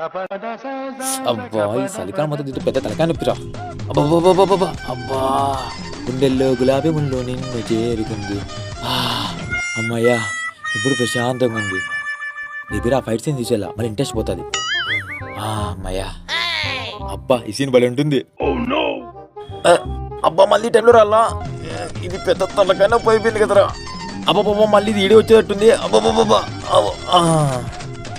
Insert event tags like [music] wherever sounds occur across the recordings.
అబ్బా ఈ చలికాలం మొత్తం దీంతో పెద్ద తలకాయ నొప్పిరా. అబ్బా అబ్బా. గుండెల్లో గులాబీ ముళ్ళు నిన్ను చేరుకుంది. అమ్మయ్యా ఇప్పుడు ప్రశాంతంగా ఉంది. దగ్గర ఫైట్ సీన్ తీసేలా మరి ఇంట్రెస్ట్ పోతుంది. ఆ, అమ్మయ్యా. అబ్బా ఈ సీన్ భలే ఉంటుంది. అబ్బా మళ్ళీ టైంలో రాలా? ఇది పెద్ద తలకైనా పోయిపోయింది కదరా. అబ్బా మళ్ళీ ఇది ఈడే వచ్చేటట్టుంది. అబ్బా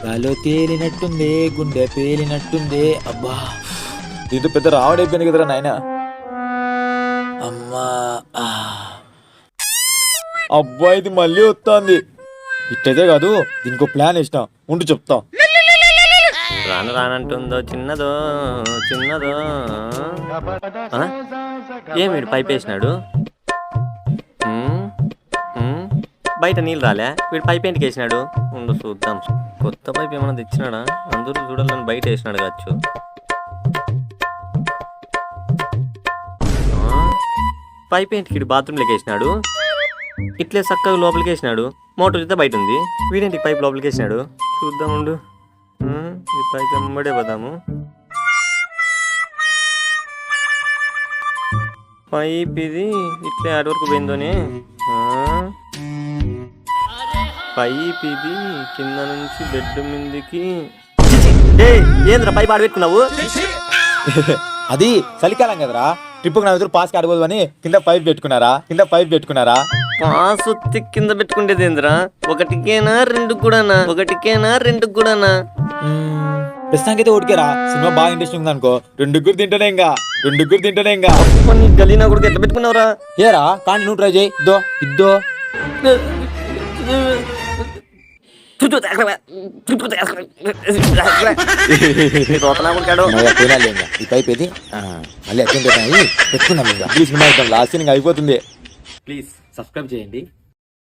గాలో తేలినట్టుంది గుండె పేలినట్టుంది. అబ్బా. దీంతో పెద్ద రావడైపోయింది కదరా నాయన. అమ్మా ఆ. అబ్బా ఇది మళ్ళీ వస్తుంది. ఇట్టయితే కాదు దీనికి ప్లాన్ వేసిన. ఉండి చెప్తా. రాను రానంటుందో చిన్నదో చిన్నదో. ఆ? ఏం బయట నీళ్ళు రాలే. వీడు పైప్ ఏంటికి వేసినాడు? ఉండు చూద్దాం. కొత్త పైప్ ఏమైనా తెచ్చినాడా? అందరూ చూడాలని బయట వేసినాడు కావచ్చు. పైప్ ఏంటికి వీడు బాత్రూంలోకి వేసినాడు? ఇట్లే చక్కగా లోపలికి వేసినాడు. మోటార్ అయితే బయట ఉంది. వీడేంటి పైప్ లోపలికి వేసినాడు? చూద్దాం ఉండు. ఈ పైప్ ఎమ్మడే పోదాము. పైప్ ఇది ఇట్లే అటు వరకు పోయిందోనే పైప్ ఇది కింద నుంచి బెడ్ మీదకి. ఏంద్ర పైప్ ఆడబెట్టుకున్నావు? అది చలికాలం కదరా. ట్రిప్కి నా ఎదురు పాస్కి ఆడబోదు అని కింద పైప్ పెట్టుకున్నారా? కింద పైప్ పెట్టుకున్నారా? పాసు కింద పెట్టుకుంటేది ఏంద్రా? ఒకటికేనా రెండు కూడానా? ఒకటికేనా రెండు కూడానా? మ్మ్, ప్రస్తుతానికైతే ఓడికేరా. సినిమా బాగా ఇంట్రెస్టింగ్ ఉంది అనుకో రెండుగురు తింటేనే ఇంకా. రెండుగురు తింటేనే ఇంకా. కొన్ని గలీనా కూడా ఎట్లా పెట్టుకున్నావురా? ఏరా కానీ నువ్వు ట్రై చేయి. ఇద్దో ఇద్దో. [laughs] ఈ పైప్ మళ్ళీ పెట్టుకున్నాం ఈ సినిమా అయిపోతుంది ప్లీజ్ సబ్స్క్రైబ్ చేయండి